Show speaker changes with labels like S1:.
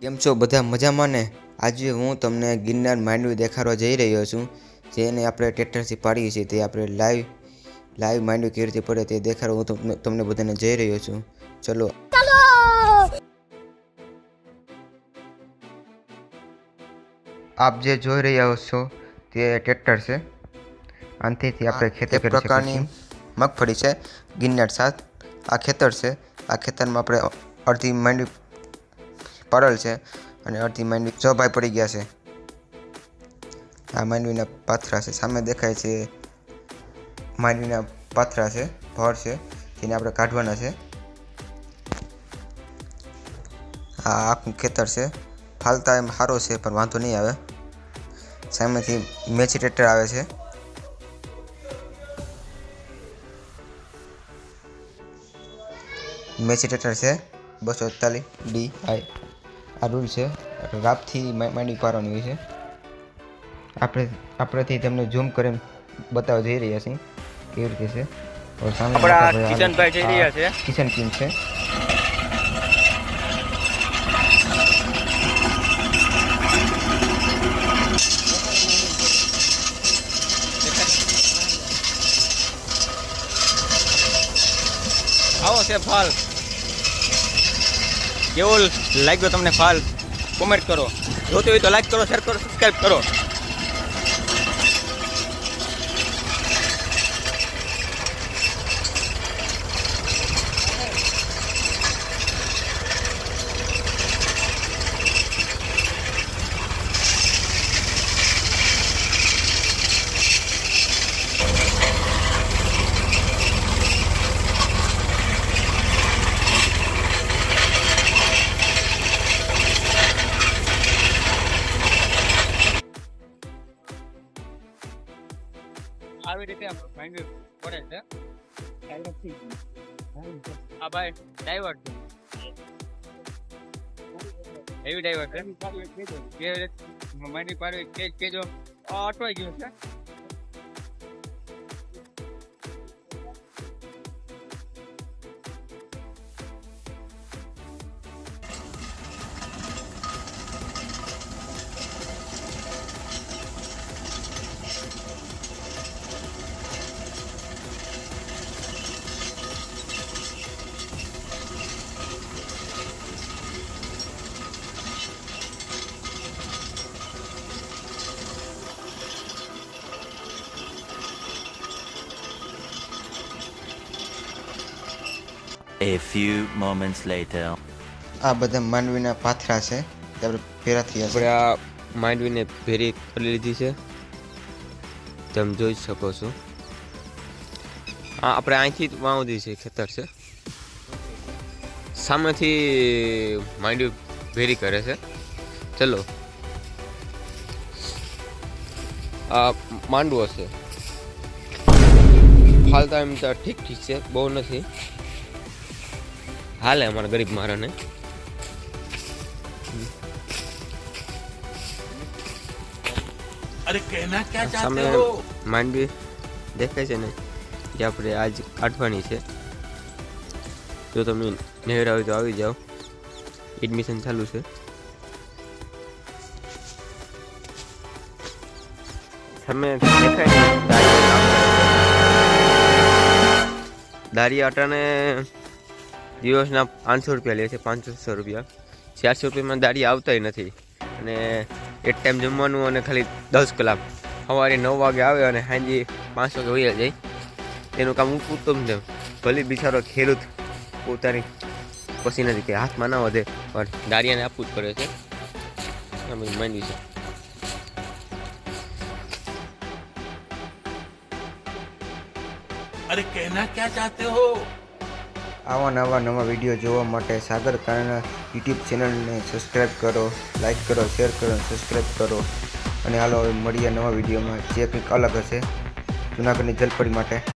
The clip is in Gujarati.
S1: કેમ છો? બધા મજામાં ને? આજે હું તમને ગિરનાર માંડવી દેખાડવા જઈ રહ્યો છું જેને આપણે ટ્રેક્ટરથી પાડીએ છીએ. તે આપણે લાઈવ લાઈવ માંડવી કેવી રીતે પડે તે દેખાડવા હું તમને- તમને બધાને જઈ રહ્યો છું. ચલો. આપ જે જોઈ રહ્યા છો તે ટ્રેક્ટર છે. આનાથી આપણે ખેતર કરી પ્રકારની મગફળી છે ગિરનાર સાત. આ ખેતર છે. આ ખેતરમાં આપણે અડધી માંડવી પડેલ છે અને અડધી માંડવી ચોભાઈ પડી ગયા છે. આ માંડવીના પાથરા છે. સામે દેખાય છે માંડવીના પાથરા છે, ભર છે, જેને આપણે કાઢવાના છે. આ આખું ખેતર છે. ફાલતા એમ સારો છે, પણ વાંધો નહીં આવે. સામેથી મેચી ટ્રેક્ટર આવે છે. મેચી ટ્રેક્ટર છે. બસો એકતાલીસ ડી આઈ. આ રૂલ છે રાપથી માંડી પારવાની હોય છે. આપણે આપણેથી તમને ઝૂમ કરીને બતાવવા જઈ રહ્યા છીએ કેવી રીતે છે.
S2: આપણા કિશનભાઈ જઈ રહ્યા છે.
S1: કિશન કિંગ છે.
S2: આવો છે ફાલ. કેવો લાગ્યો તમને ફાલ? કોમેન્ટ કરો. જોતી હોય તો લાઈક કરો શેર કરો સબસ્ક્રાઈબ કરો. આવી રીતે માંડવી પડે છે. હા ભાઈ ડાઈવર છે. એવી ડાઈવર છે. માંડવી પાડવી કે કેજો. અટવાઈ ગયું છે.
S3: A few moments later.
S1: આ બધા માંડવીના પાથરા છે. તે આપણે ભેરા થયા છે.
S4: આપણે આ માંડવીને ભેરી કરી લીધી છે. તમે જોઈ શકો છો. આ આપણે અહીંથી જ વાં સુધી છે ખેતર છે. સામેથી માંડવી ભેરી કરે છે. ચલો. આ માંડવો છે. ફાલતા એમ તો ઠીક ઠીક છે બહુ નથી. હાલે અમારા ગરીબ મારાને.
S5: અરે કહેના
S4: ક્યાં
S5: ચાહતે હો?
S4: માંડવી દેખાય છે ને કે આપણે આજ કાઢવાની છે. જો તમે નેહરા હોય તો આવી જાઓ. એડમિશન ચાલુ છે. તમે દેખાય દારી આટાને દિવસના પાંચસો રૂપિયા લે છે, પાંચસો રૂપિયા. ચારસો રૂપિયામાં દાડી આવતાય નથી. અને એક ટાઈમ જમવાનું અને ખાલી દસ કલાક. સવારે નવ વાગે આવે અને સાંજે પાંચ વાગે વહી જાય. એનું કામ ઉત્તમ છે ભલે બિચારો ખેડૂત પોતાની પસી નથી કે હાથમાં ના વધે, પણ દાળિયાને આપવું જ પડે છે. માંડ્યું છે.
S5: અરે કહેના ક્યાં ચાહતે હો?
S1: આવા નવા નવા વીડિયો જોવા માટે સાગર કારના યુટ્યુબ ચેનલને સબસ્ક્રાઈબ કરો લાઈક કરો શેર કરો સબસ્ક્રાઈબ કરો. અને હાલો મળીએ નવા વિડીયોમાં જે કંઈક અલગ હશે જુનાગઢની જલપરી માટે.